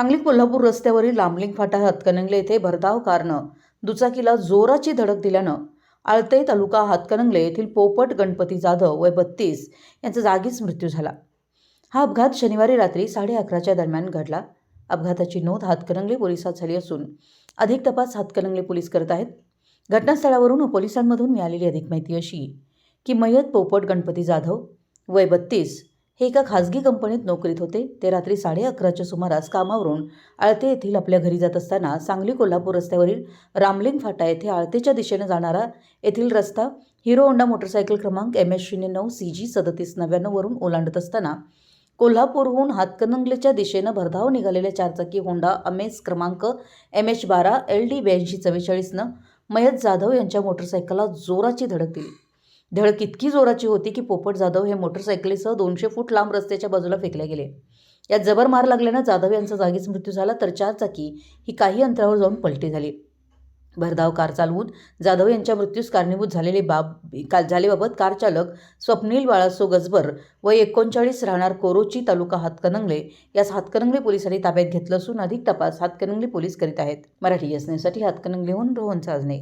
सांगली कोल्हापूर रस्त्यावरील लांबलिंग फाटा हातकणंगले येथे भरधाव कारनं दुचाकीला जोराची धडक दिल्यानं आळते तालुका हातकणंगले येथील पोपट गणपती जाधव वय बत्तीस यांचा जागीच मृत्यू झाला. हा अपघात शनिवारी रात्री साडे अकराच्या दरम्यान घडला. अपघाताची नोंद हातकणंगले पोलिसात झाली असून अधिक तपास हातकणंगले पोलीस करत आहेत. घटनास्थळावरून पोलिसांमधून मिळालेली अधिक माहिती अशी की मयत पोपट गणपती जाधव वय बत्तीस हे एका खाजगी कंपनीत नोकरीत होते. ते रात्री साडे अकराच्या सुमारास कामावरून आळते येथील आपल्या घरी जात असताना सांगली कोल्हापूर रस्त्यावरील रामलिंग फाटा येथे आळतेच्या दिशेने जाणारा येथील रस्ता हिरो होंडा मोटरसायकल क्रमांक एम एस शून्य नऊ सी जी सदतीस नव्याण्णववरून ओलांडत असताना कोल्हापूरहून हातकणंगलेच्या दिशेनं भरधाव निघालेल्या चारचाकी होंडा अमेज क्रमांक एम एच बारा एल डी ब्याऐंशी चव्वेचाळीसनं मयत जाधव यांच्या मोटरसायकलला जोराची धडक दिली. धडक इतकी जोराची होती की पोपट जाधव हे मोटरसायकलीसह दोनशे फूट लांब रस्त्याच्या बाजूला फेकले गेले. यात जबर मार लागल्यानं जाधव यांचा जागीच मृत्यू झाला तर चारचाकी ही काही अंतरावर जाऊन पलटी झाली. भरधाव कार चालवून जाधव यांच्या मृत्यूस कारणीभूत झालेले बाब का झालेबाबत कार चालक स्वप्नील बाळासो गजबर व एकोणचाळीस राहणार कोरोची तालुका हातकणंगले यास हातकणंगले पोलिसांनी ताब्यात घेतलं असून अधिक तपास हातकणंगले पोलीस करीत आहेत. मराठी यसनेसाठी हातकणंगलेहून रोहन साजणे